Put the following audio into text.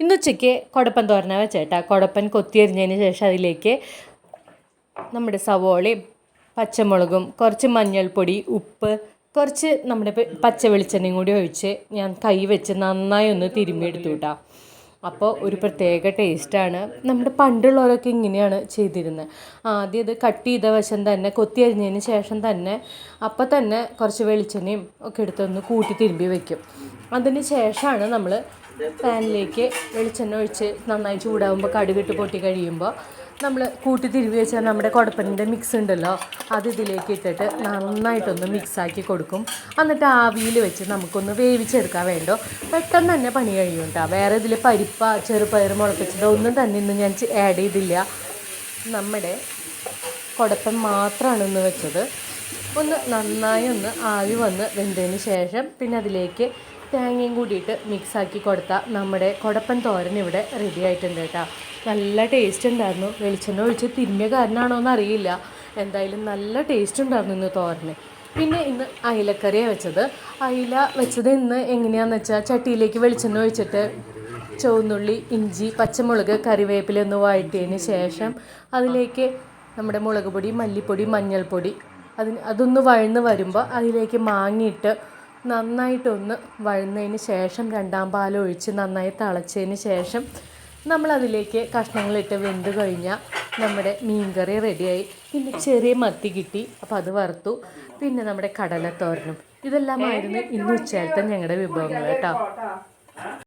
ഇന്ന് ഉച്ചയ്ക്ക് കുടപ്പൻ തോരന വെച്ചേട്ടാ കുടപ്പൻ കൊത്തിയരിഞ്ഞതിന് ശേഷം അതിലേക്ക് നമ്മുടെ സവോളയും പച്ചമുളകും കുറച്ച് മഞ്ഞൾപ്പൊടി ഉപ്പ് കുറച്ച് നമ്മുടെ പച്ച വെളിച്ചെണ്ണയും കൂടി ഒഴിച്ച് ഞാൻ കൈ വെച്ച് നന്നായി ഒന്ന് തിരുമ്മിയെടുത്തു കേട്ടോ. അപ്പോൾ ഒരു പ്രത്യേക ടേസ്റ്റാണ്. നമ്മുടെ പണ്ടുള്ളവരൊക്കെ ഇങ്ങനെയാണ് ചെയ്തിരുന്നത് ആദ്യം ഇത് കട്ട് ചെയ്ത വശം തന്നെ കൊത്തി അരിഞ്ഞതിന് ശേഷം തന്നെ അപ്പം തന്നെ കുറച്ച് വെളിച്ചെണ്ണയും ഒക്കെ എടുത്തൊന്ന് കൂട്ടി തിരുമ്പി വെക്കും. അതിന് ശേഷമാണ് നമ്മൾ പാനിലേക്ക് വെളിച്ചെണ്ണ ഒഴിച്ച് നന്നായി ചൂടാകുമ്പോൾ കടുകിട്ട് പൊട്ടി കഴിയുമ്പോൾ നമ്മൾ കൂട്ടി തിരുവി വെച്ചാൽ നമ്മുടെ കുടപ്പനിന്റെ മിക്സ് ഉണ്ടല്ലോ അത് ഇതിലേക്ക് ഇട്ടിട്ട് നന്നായിട്ടൊന്ന് മിക്സാക്കി കൊടുക്കും. എന്നിട്ട് ആവിയിൽ വെച്ച് നമുക്കൊന്ന് വേവിച്ചെടുക്കാൻ വേണ്ടോ? പെട്ടെന്ന് തന്നെ പണി കഴിയും കേട്ടോ വേറെ ഇതിൽ പരിപ്പ ചെറുപയർ മുളപ്പിച്ചതോ ഒന്നും തന്നെ ഇന്ന് ഞാൻ ആഡ് ചെയ്തില്ല. നമ്മുടെ കുടപ്പൻ മാത്രമാണ് ഇന്ന് വെച്ചത്. ഒന്ന് നന്നായി ഒന്ന് ആവി വന്ന് വെന്തതിന് ശേഷം പിന്നെ അതിലേക്ക് തേങ്ങയും കൂടിയിട്ട് മിക്സാക്കി കൊടുത്ത നമ്മുടെ കുടപ്പൻ തോരൻ ഇവിടെ റെഡി ആയിട്ടുണ്ട് കേട്ടോ. നല്ല ടേസ്റ്റ് ഉണ്ടായിരുന്നു. വെളിച്ചെണ്ണ ഒഴിച്ച് തിരിഞ്ഞ കാരനാണോ എന്ന് അറിയില്ല എന്തായാലും നല്ല ടേസ്റ്റ് ഉണ്ടായിരുന്നു ഇന്ന് തോരന്. പിന്നെ ഇന്ന് അയിലക്കറിയാണ് വെച്ചത്. അയില വെച്ചത് ഇന്ന് എങ്ങനെയാണെന്ന് വെച്ചാൽ ചട്ടിയിലേക്ക് വെളിച്ചെണ്ണ ഒഴിച്ചിട്ട് ചുവന്നുള്ളി ഇഞ്ചി പച്ചമുളക് കറിവേപ്പില ഒന്ന് വഴറ്റിയതിന് ശേഷം അതിലേക്ക് നമ്മുടെ മുളക് പൊടി മല്ലിപ്പൊടി മഞ്ഞൾപ്പൊടി അതിന് അതൊന്ന് വഴന്ന് വരുമ്പോൾ അതിലേക്ക് മാങ്ങിയിട്ട് നന്നായിട്ടൊന്ന് വഴന്നതിന് ശേഷം രണ്ടാം പാൽ ഒഴിച്ച് നന്നായി തിളച്ചതിന് ശേഷം നമ്മളതിലേക്ക് കഷ്ണങ്ങളിട്ട് വെന്ത് കഴിഞ്ഞാൽ നമ്മുടെ മീൻകറി റെഡിയായി. പിന്നെ ചെറിയ മത്തി കിട്ടി അപ്പോൾ അത് വറുത്തു. പിന്നെ നമ്മുടെ കടലത്തോരനും. ഇതെല്ലാമായിരുന്നു ഇന്ന് ഉച്ചയാലത്തെ ഞങ്ങളുടെ വിഭവങ്ങൾ കേട്ടോ.